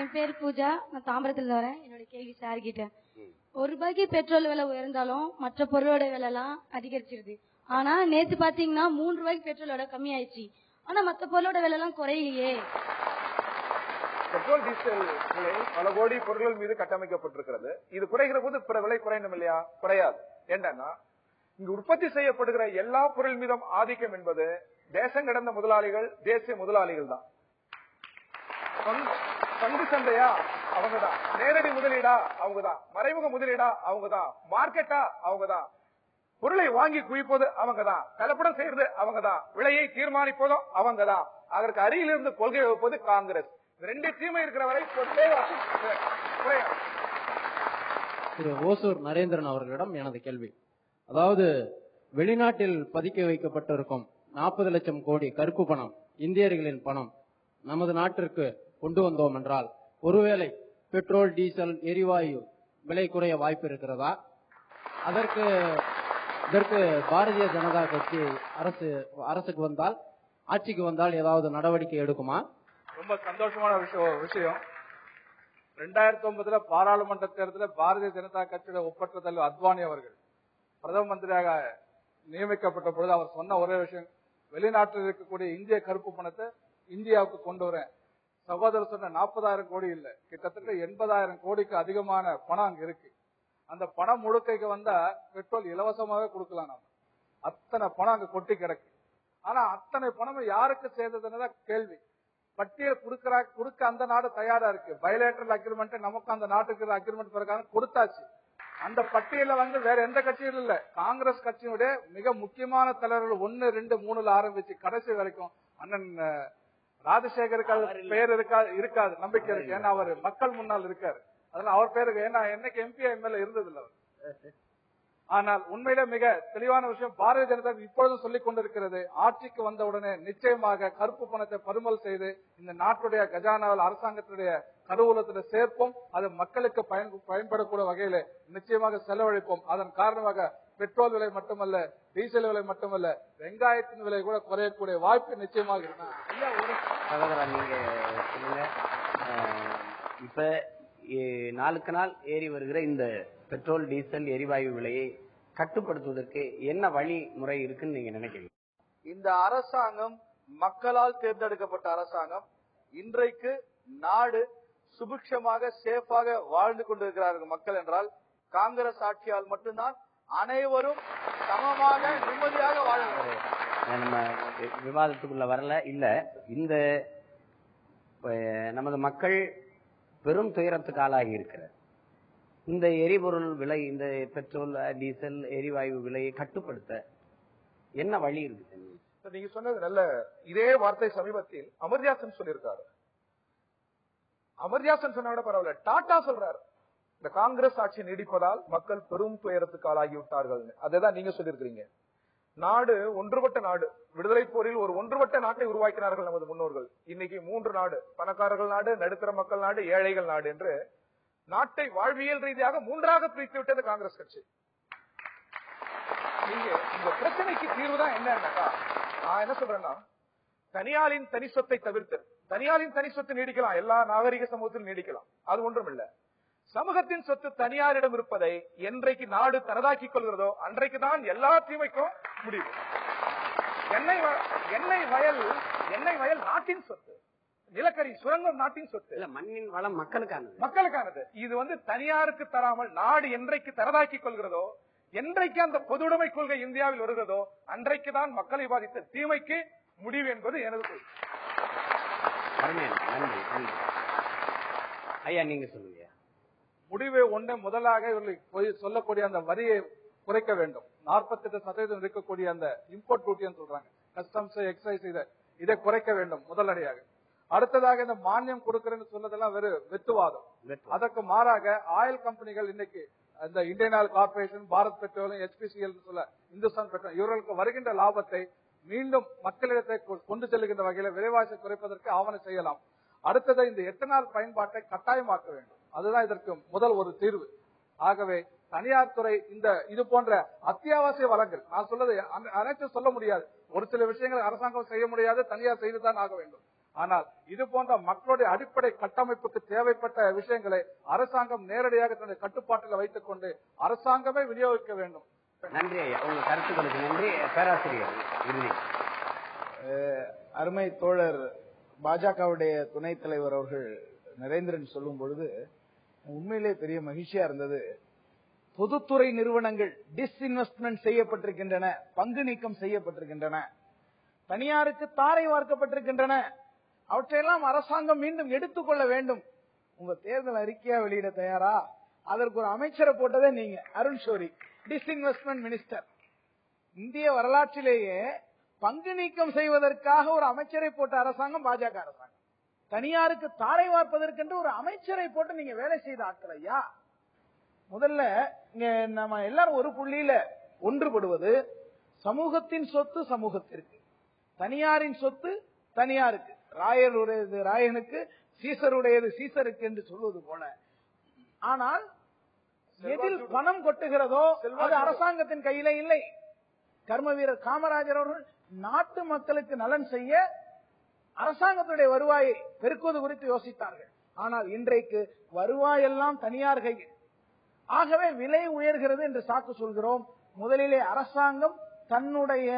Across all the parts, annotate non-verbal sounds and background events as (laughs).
என் பேர் பூஜா. நான் தாம்பரத்துல வரேன். என்னோட கேள்வி சார் கிட்ட. ஒரு ரூபாய்க்கு பெட்ரோல் விலை உயர்ந்தாலும் மற்ற பொருளோட விலை எல்லாம் அதிகரிச்சிருது. ஆனா நேத்து பாத்தீங்கன்னா மூணு ரூபாய்க்கு பெட்ரோலோட கம்மி ஆயிடுச்சு ஆனா மத்த பொருளோட விலை எல்லாம் குறையலையே. பெட்ரோல் டீசல் விலை பல கோடி பொருட்கள் மீது கட்டமைக்கப்பட்டிருக்கிறது. இது குறைகிற போது பிற விலை குறையணும் இல்லையா? குறையாது. என்னன்னா இங்கு உற்பத்தி செய்யப்படுகிற எல்லா பொருள் மீதும் ஆதிக்கம் என்பது தேசம் கடந்த முதலாளிகள் தேசிய முதலாளிகள் தான். பங்கு- சந்தையா? அவங்கதான். நேரடி முதலீடா? அவங்கதான். மறைமுக முதலீடா? அவங்கதான். மார்க்கெட்டா? அவங்கதான். பொருளை வாங்கி குவிப்பது அவங்கதான். கலப்படம் செய்யறது அவங்கதான். விலையை தீர்மானிப்பதும் அவங்கதான். அதற்கு அருகில் இருந்து கொள்கை வகுப்பது காங்கிரஸ். ரெண்டு தீமை இருக்கிற வரை திரு. ஓசூர் நரேந்திரன் அவர்களிடம் எனது கேள்வி. அதாவது வெளிநாட்டில் பதுக்கி வைக்கப்பட்டிருக்கும் நாற்பது லட்சம் கோடி கருப்பு பணம் இந்தியர்களின் பணம் நமது நாட்டிற்கு கொண்டு வந்தோம் என்றால் ஒருவேளை பெட்ரோல் டீசல் எரிவாயு விலை குறைய வாய்ப்பு இருக்கிறதா? அதற்கு இதற்கு பாரதிய ஜனதா கட்சி அரசு அரசுக்கு வந்தால் ஆட்சிக்கு வந்தால் ஏதாவது நடவடிக்கை எடுக்குமா? ரொம்ப சந்தோஷமான விஷயம் விஷயம். ரெண்டாயிரத்தி ஒன்பதுல பாராளுமன்ற தேர்தலில் பாரதிய ஜனதா கட்சியோட ஒப்பற்ற தலைவர் அத்வானி அவர்கள் பிரதம மந்திரியாக நியமிக்கப்பட்ட பொழுது அவர் சொன்ன ஒரே விஷயம் வெளிநாட்டில் இருக்கக்கூடிய இந்திய கருப்பு பணத்தை இந்தியாவுக்கு கொண்டு வரேன். சகோதரர் சொன்ன நாற்பதாயிரம் கோடி இல்ல. கிட்டத்தட்ட எண்பதாயிரம் கோடிக்கு அதிகமான பணம் அங்க இருக்கு. அந்த பணம் முழுக்கைக்கு வந்தா பெட்ரோல் இலவசமாவே கொடுக்கலாம் நம்ம அத்தனை பணம் அங்க கொட்டி கிடக்கு. ஆனா அத்தனை பணமும் யாருக்கு சேர்ந்ததுன்னு கேள்வி. பட்டியல் கொடுக்கறா கொடுக்க அந்த நாடு தயாரா இருக்கு. பயோலேட்டரல் அக்ரிமெண்ட் நமக்கு அந்த நாட்டுக்கு அக்ரிமெண்ட் பிறகு கொடுத்தாச்சு. அந்த பட்டியல வந்து வேற எந்த கட்சியும் இல்ல. காங்கிரஸ் கட்சியினுடைய மிக முக்கியமான தலைவர்கள் ஒன்னு ரெண்டு மூணுல ஆரம்பிச்சு கடைசி வரைக்கும் அண்ணன் ராஜசேகருக்கு அது பெயர் இருக்கா இருக்காது நம்பிக்கை இருக்கு. ஏன்னா அவர் மக்கள் முன்னால் இருக்காரு. அதனால அவர் பேருக்கு ஏன்னா என்னைக்கு எம்பி எம்எல்ஏ இருந்தது இல்ல அவர். (laughs) ஆனால் உண்மையிலே மிக தெளிவான விஷயம் பாரதிய ஜனதா இப்பொழுதும் சொல்லிக் கொண்டிருக்கிறது. ஆட்சிக்கு வந்தவுடனே நிச்சயமாக கருப்பு பணத்தை பறிமுதல் செய்து இந்த நாட்டுடைய கஜானாவில் அரசாங்கத்துடைய கருவூலத்தில் சேர்ப்போம். அது மக்களுக்கு பயன் பயன்படக்கூடிய வகையில நிச்சயமாக செலவழிப்போம். அதன் காரணமாக பெட்ரோல் விலை மட்டுமல்ல டீசல் விலை மட்டுமல்ல வெங்காயத்தின் விலை கூட குறையக்கூடிய வாய்ப்பு நிச்சயமாக இருக்கு இப்ப நாளுக்கு நாள் ஏறி வருகிற இந்த பெட்ரோல் டீசல் எரிவாயு விலையை கட்டுப்படுத்துவதற்கு என்ன வழி முறை இருக்குன்னு நீங்க நினைக்கிறீங்க? இந்த அரசாங்கம் மக்களால் தேர்ந்தெடுக்கப்பட்ட அரசாங்கம் இன்றைக்கு நாடு சுபிக்ஷமாக சேஃபாக வாழ்ந்து கொண்டிருக்கிறார்கள் மக்கள் என்றால் காங்கிரஸ் ஆட்சியால் மட்டும்தான் அனைவரும் சமமாக நிம்மதியாக வாழ நம்ம விவாதத்துக்குள்ள வரல. இல்ல இந்த நமது மக்கள் பெரும் துயரத்துக்கு ஆளாகி இருக்கிறார். இந்த எரிபொருள் விலை இந்த பெட்ரோல் டீசல் எரிவாயு விலையை கட்டுப்படுத்த என்ன வழி இருக்கு நீங்க சொன்னது நல்ல இதே வார்த்தை சமீபத்தில் அமர்யாசன் சொல்லியிருக்காரு. அமர்தியாசன் சொன்னா கூட பரவாயில்ல டாடா சொல்றாரு. இந்த காங்கிரஸ் ஆட்சி நீடிப்பதால் மக்கள் பெரும் துயரத்துக்கு ஆளாகி விட்டார்கள் அதைதான் நீங்க சொல்லியிருக்கிறீங்க. நாடு ஒன்றுபட்ட நாடு. விடுதலை போரில் ஒரு ஒன்றுபட்ட நாட்டை உருவாக்கினார்கள் நமது முன்னோர்கள். இன்னைக்கு மூன்று நாடு. பணக்காரர்கள் நாடு நடுத்தர மக்கள் நாடு ஏழைகள் நாடு என்று நாட்டை வாழ்வியல் ரீதியாக மூன்றாக பிரித்து விட்டது காங்கிரஸ் கட்சி. நீங்க இந்த பிரச்சனைக்கு தீர்வு தான் என்னன்னாக்கா நான் என்ன சொல்றேன்னா தனியாளின் தனி சொத்தை தவிர்த்து தனியாளின் தனி சொத்து நீடிக்கலாம் எல்லா நாகரிக சமூகத்திலும் நீடிக்கலாம். அது ஒன்றும் இல்ல சமூகத்தின் சொத்து தனியாரிடம் இருப்பதை என்றைக்கு நாடு தனதாக்கிக் கொள்கிறதோ அன்றைக்கு தான் எல்லா தீமைக்கும் முடிவு. எண்ணெய் எண்ணெய் வயல் எண்ணெய் வயல் நாட்டின் சொத்து. நிலக்கரி சுரங்கம் நாட்டின் சொத்து. இல்ல மண்ணின் வளம் மக்களுக்கானது. மக்களுக்கானது. இது வந்து தனியாருக்கு தராமல் நாடு என்றைக்கு தரதாக்கிக் கொள்கிறதோ என்றைக்கு அந்த பொதுவுடைமை கொள்கை இந்தியாவில் வருகிறதோ அன்றைக்கு தான் மக்களை பாதித்த தீமைக்கு முடிவு என்பது எனது கொள்கை. ஐயா நீங்க சொல்லுங்க முடிவு ஒன்றை முதலாக இவர்கள் போய் சொல்லக்கூடிய அந்த வரியை குறைக்க வேண்டும். 48% சதவீதம் இருக்கக்கூடிய அந்த இம்போர்ட் டியூட்டின்னு சொல்றாங்க. கஸ்டம்ஸ் எக்ஸைஸ் இதை இதை குறைக்க வேண்டும் முதலடியாக அடுத்ததாக இந்த மானியம் கொடுக்கறேன்னு சொன்னதெல்லாம் வெறும் வெத்துவாதம். அதற்கு மாறாக ஆயில் கம்பெனிகள் இன்னைக்கு இந்த Indian oil corporation Bharat petroleum HPCL சொல்ல இந்துஸ்தான் பெட்ரோல் இவர்களுக்கு வருகின்ற லாபத்தை மீண்டும் மக்களிடத்தை கொண்டு செல்லுகின்ற வகையில விலைவாசி குறைப்பதற்கு ஆவணம் செய்யலாம். அடுத்தது இந்த எத்தனால் பயன்பாட்டை கட்டாயமாக்க வேண்டும். அதுதான் இதற்கு முதல் ஒரு தீர்வு. ஆகவே தனியார் துறை இந்த இது போன்ற அத்தியாவசிய வளங்கள் நான் சொல்றது அன- அனைத்தும் சொல்ல முடியாது. ஒரு சில விஷயங்கள் அரசாங்கம் செய்ய முடியாது தனியார் செய்துதான் ஆக வேண்டும். ஆனால் இது போன்ற மக்களுடைய அடிப்படை கட்டமைப்புக்கு தேவைப்பட்ட விஷயங்களை அரசாங்கம் நேரடியாக தன்னுடைய கட்டுப்பாட்டில் வைத்துக் கொண்டு அரசாங்கமே விநியோகிக்க வேண்டும். நன்றி ஐயா. உங்க கருத்துக்களுக்கு நன்றி. பேராசிரியர் இறுதி அருமை தோழர் பாஜகவுடைய துணைத் தலைவர் அவர்கள் நரேந்திரன் சொல்லும் பொழுது உண்மையிலே பெரிய மகிழ்ச்சியா இருந்தது. பொதுத்துறை நிறுவனங்கள் டிஸ்இன்வெஸ்ட்மெண்ட் செய்யப்பட்டிருக்கின்றன பங்கு நீக்கம் செய்யப்பட்டிருக்கின்றன. தனியாருக்கு தாரை வார்க்கப்பட்டிருக்கின்றன. அவற்றையெல்லாம் அரசாங்கம் மீண்டும் எடுத்துக்கொள்ள வேண்டும். உங்க தேர்தல் அறிக்கையா வெளியிட தயாரா? அதற்கு ஒரு அமைச்சரை போட்டதே நீங்க அருண் ஷோரி டிஸ்இன்வெஸ்ட்மெண்ட் மினிஸ்டர் இந்திய வரலாற்றிலேயே பங்கு நீக்கம் செய்வதற்காக ஒரு அமைச்சரை போட்ட அரசாங்கம் பாஜக அரசாங்கம். தனியாருக்கு தாரை வார்ப்பதற்கென்று ஒரு அமைச்சரை போட்டு நீங்க வேலை செய்த ஆட்கள் ஐயா. முதல்ல நம்ம எல்லாரும் ஒரு புள்ளியில ஒன்றுபடுவது சமூகத்தின் சொத்து சமூகத்திற்கு. தனியாரின் சொத்து தனியாருக்கு. ராயருடையது ராயனுக்கு சீசருடையது சீசருக்கு என்று சொல்வது போல. ஆனால் எதில் பணம் கொட்டுகிறதோ அது அரசாங்கத்தின் கையில இல்லை. கர்ம வீரர் காமராஜர் அவர்கள் நாட்டு மக்களுக்கு நலன் செய்ய அரசாங்கத்துடைய வருவாயை பெருக்குவது குறித்து யோசித்தார்கள். ஆனால் இன்றைக்கு வருவாயெல்லாம் தனியார் கையில் ஆகவே விலை உயர்கிறது என்று சாக்கு சொல்கிறோம். முதலிலே அரசாங்கம் தன்னுடைய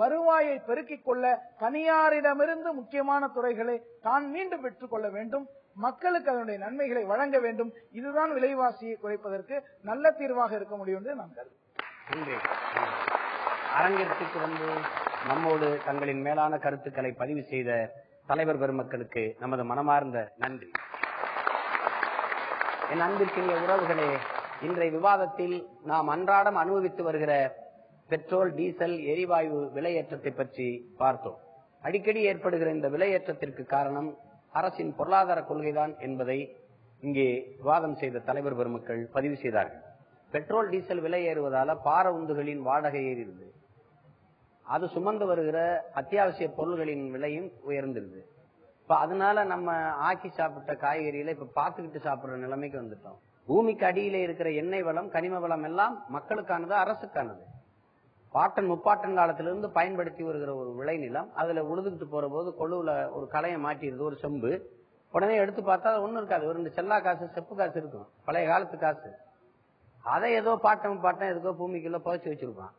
வருவாயை பெருக்கிக் கொள்ள தனியாரிடமிருந்து முக்கியமான துறைகளை தான் மீண்டும் பெற்றுக் கொள்ள வேண்டும். மக்களுக்கு அதனுடைய நன்மைகளை வழங்க வேண்டும். இதுதான் விலைவாசியை குறைப்பதற்கு நல்ல தீர்வாக இருக்க முடியும் என்று நான் கருதுகிறேன். நன்றி வந்து நம்மோடு தங்களின் மேலான கருத்துக்களை பதிவு செய்த தலைவர் பெருமக்களுக்கு நமது மனமார்ந்த நன்றி. என் அன்பிற்கினிய உறவுகளே இன்றைய விவாதத்தில் நாம் அன்றாடம் அனுபவித்து வருகிற பெட்ரோல் டீசல் எரிவாயு விலையேற்றத்தை பற்றி பார்த்தோம். அடிக்கடி ஏற்படுகிற இந்த விலையேற்றத்திற்கு காரணம் அரசின் பொருளாதார கொள்கைதான் என்பதை இங்கே விவாதம் செய்த தலைவர் பெருமக்கள் பதிவு செய்தார்கள். பெட்ரோல் டீசல் விலை ஏறுவதால பார உந்துகளின் வாடகை ஏறிடுது. அது சுமந்து வருகிற அத்தியாவசிய பொருள்களின் விலையும் உயர்ந்துருது இப்ப அதனால நம்ம ஆக்கி சாப்பிட்ட காய்கறிகளை இப்ப பார்த்துக்கிட்டு சாப்பிடுற நிலைமைக்கு வந்துட்டோம். பூமிக்கு அடியில இருக்கிற எண்ணெய் வளம் கனிம வளம் எல்லாம் மக்களுக்கானது அரசுக்கானது. பாட்டன் முப்பாட்டன் காலத்திலிருந்து பயன்படுத்தி வருகிற ஒரு விளைநிலம். அதுல உழுதுகிட்டு போற போது கொழுவுல ஒரு களையை மாட்டிடுது ஒரு செம்பு. உடனே எடுத்து பார்த்தா அது ஒன்றும் இருக்காது. ஒரு ரெண்டு செல்லா காசு செப்பு காசு இருக்கும். பழைய காலத்து காசு. அதை ஏதோ பாட்டம் பாட்டம் எதுக்கோ பூமிக்குள்ள புதைச்சி வச்சிருப்பான்.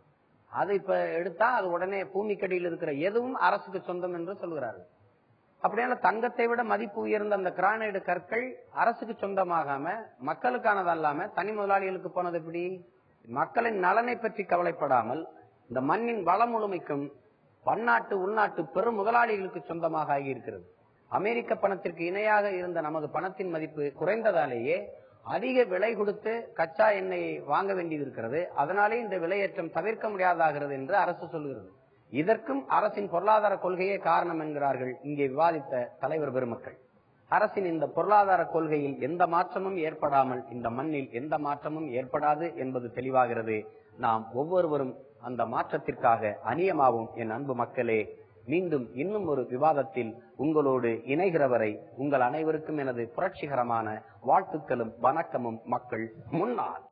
அதை இப்ப எடுத்தா அது உடனே பூமிக்கடியில் இருக்கிற எதுவும் அரசுக்கு சொந்தம் என்று சொல்கிறார்கள். அப்படியான தங்கத்தை விட மதிப்பு உயர்ந்த அந்த கிரானைடு கற்கள் அரசுக்கு சொந்தமாகாம மக்களுக்கானது அல்லாம தனி முதலாளிகளுக்கு போனது எப்படி? மக்களின் நலனை பற்றி கவலைப்படாமல் இந்த மண்ணின் வளம் முழுமைக்கும் பன்னாட்டு உள்நாட்டு பெரும் முதலாளிகளுக்கு சொந்தமாக ஆகியிருக்கிறது. அமெரிக்க பணத்திற்கு இணையாக இருந்த நமது பணத்தின் மதிப்பு குறைந்ததாலேயே அதிக விலை கொடுத்து கச்சா எண்ணெயை வாங்க வேண்டியிருக்கிறது. அதனாலே இந்த விலையேற்றம் தவிர்க்க முடியாதாகிறது என்று அரசு சொல்கிறது. இதற்கும் அரசின் பொருளாதார கொள்கையே காரணம் என்கிறார்கள் இங்கே விவாதித்த தலைவர் பெருமக்கள். அரசின் இந்த பொருளாதார கொள்கையில் எந்த மாற்றமும் ஏற்படாமல் இந்த மண்ணில் எந்த மாற்றமும் ஏற்படாது என்பது தெளிவாகிறது. நாம் ஒவ்வொருவரும் அந்த மாற்றத்திற்காக அநியமாவும் என் அன்பு மக்களே மீண்டும் இன்னும் ஒரு விவாதத்தில் உங்களோடு இணைகிறவரை உங்கள் அனைவருக்கும் எனது புரட்சிகரமான வாழ்த்துக்களும் வணக்கமும் மக்கள் முன்னால்.